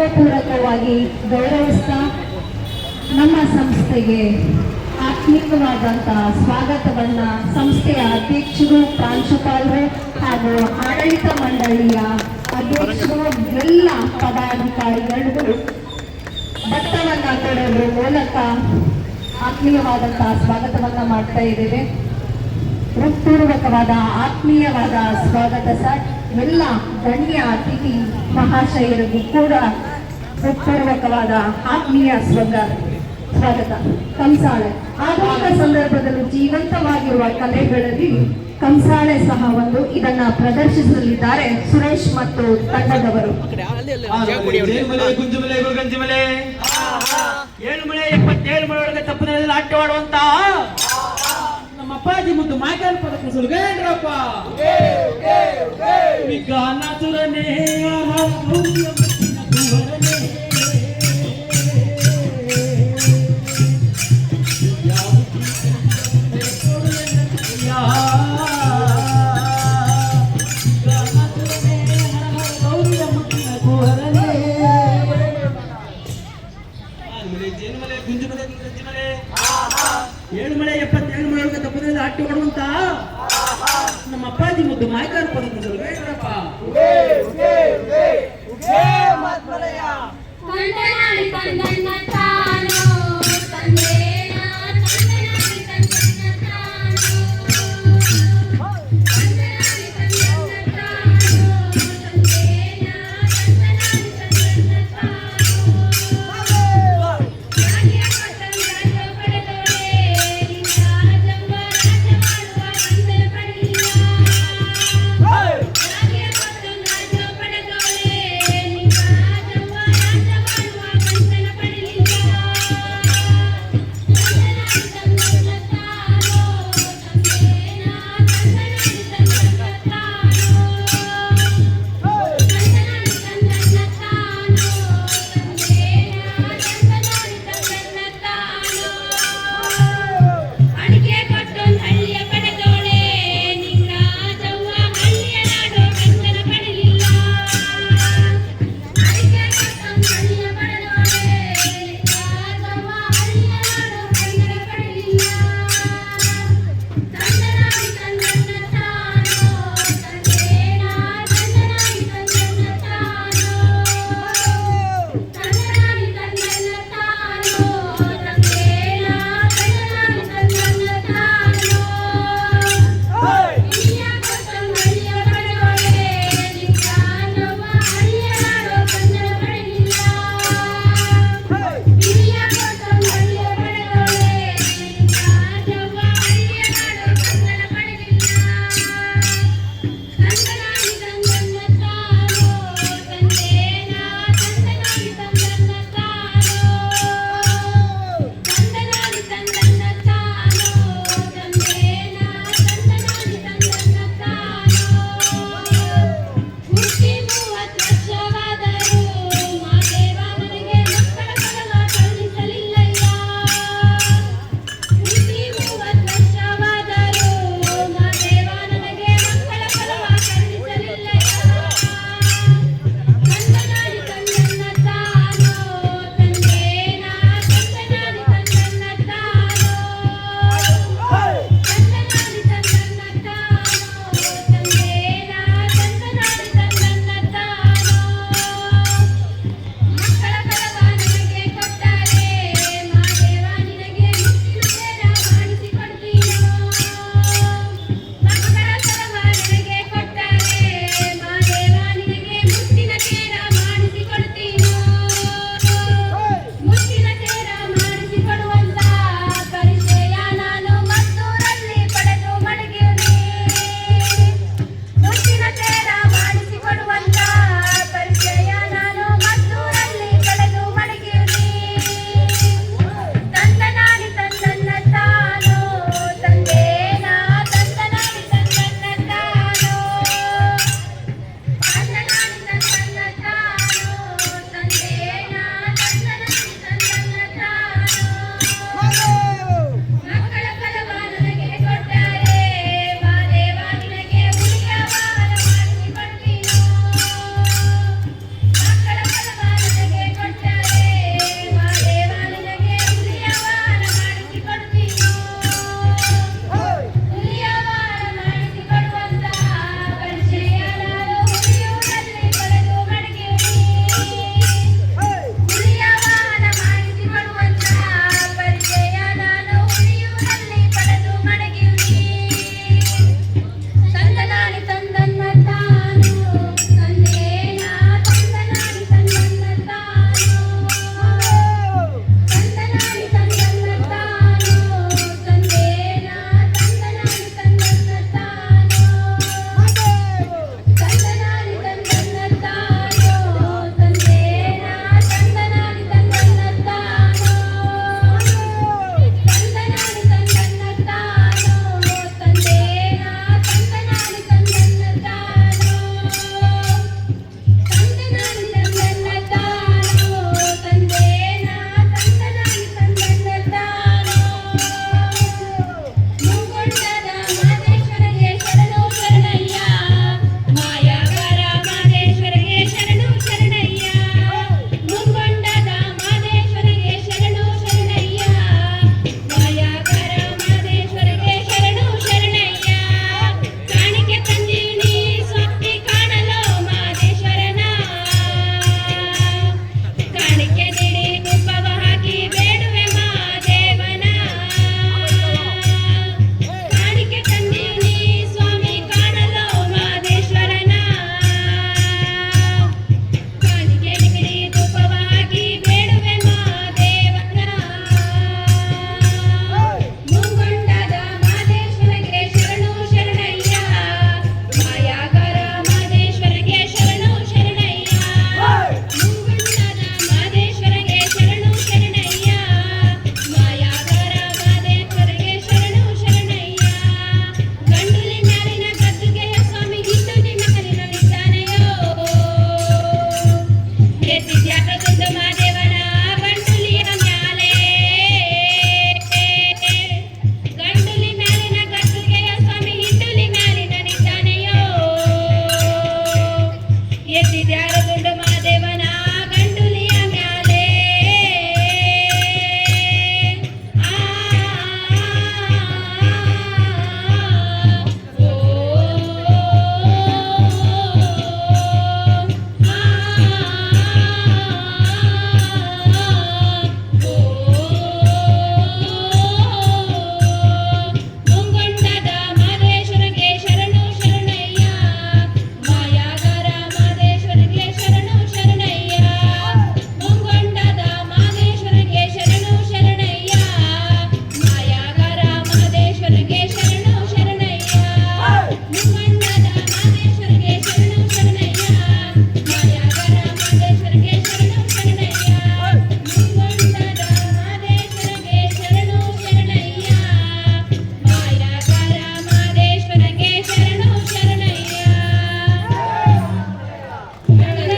ಹೃದಯಪೂರ್ವಕವಾಗಿ ಗೌರವಿಸ್ತಾ ನಮ್ಮ ಸಂಸ್ಥೆಗೆ ಆತ್ಮೀಯವಾದಂತಹ ಸ್ವಾಗತವನ್ನ ಸಂಸ್ಥೆಯ ಅಧ್ಯಕ್ಷರು ಪ್ರಾಂಶುಪಾಲರು ಹಾಗೂ ಆಡಳಿತ ಮಂಡಳಿಯ ಅಧ್ಯಕ್ಷರು ಎಲ್ಲ ಪದಾಧಿಕಾರಿಗಳು. ಭತ್ತವನ್ನ ಕೊಡೋದ್ರ ಮೂಲಕ ಆತ್ಮೀಯವಾದಂತಹ ಸ್ವಾಗತವನ್ನ ಮಾಡ್ತಾ ಇದ್ದೇವೆ. ಹೃತ್ಪೂರ್ವಕವಾದ ಆತ್ಮೀಯವಾದ ಸ್ವಾಗತ ಸರ್ ಎಲ್ಲ ಗಣ್ಯ ಅತಿಥಿ ಮಹಾಶಯರಿಗೂ ಕೂಡ ಹೃತ್ಪೂರ್ವಕವಾದ ಆತ್ಮೀಯ ಸ್ವಾಗ ಸ್ವಾಗತ. ಕಂಸಾಳೆ. ಆಧುನಿಕ ಸಂದರ್ಭದಲ್ಲಿ ಜೀವಂತವಾಗಿರುವ ಕಲೆಗಳಲ್ಲಿ ಕಂಸಾಳೆ ಸಹ ಒಂದು ಇದನ್ನ ಪ್ರದರ್ಶಿಸಲಿದ್ದಾರೆ ಸುರೇಶ್ ಮತ್ತು ತಂಡದವರು. ಏಳು ಮಳೆ ಎಪ್ಪತ್ತೇಳು ಮಳೆ ಒಳಗೆ ತಪ್ಪದಲ್ಲಿ ಆಟವಾಡುವಂತ ನಮ್ಮ ಅಪ್ಪಾಜಿ ಮುದ್ದು ಮಾಯ್ಕಾಲ್ ಪದಕ ಸುಲ್ಗೇಂದ್ರಪ್ಪ ವಿಜ್ಞಾನ ಸುರನೇ ಜೇನುಮಲೆ ಗುಂಜುಮಲೆ ಗುರುಗಂಜಿಮಲೆ ಏಳು ಮಳೆ ಎಪ್ಪತ್ತೇಳು ಮಳೆ ತಪ್ಪದಲ್ಲಿ ಆಟ ಆಡುವಂತ ನಮ್ಮ ಅಪ್ಪಾಜಿ ಮುದ್ದು ಮಾಯ್ಕಾಲ್ ಪದಕ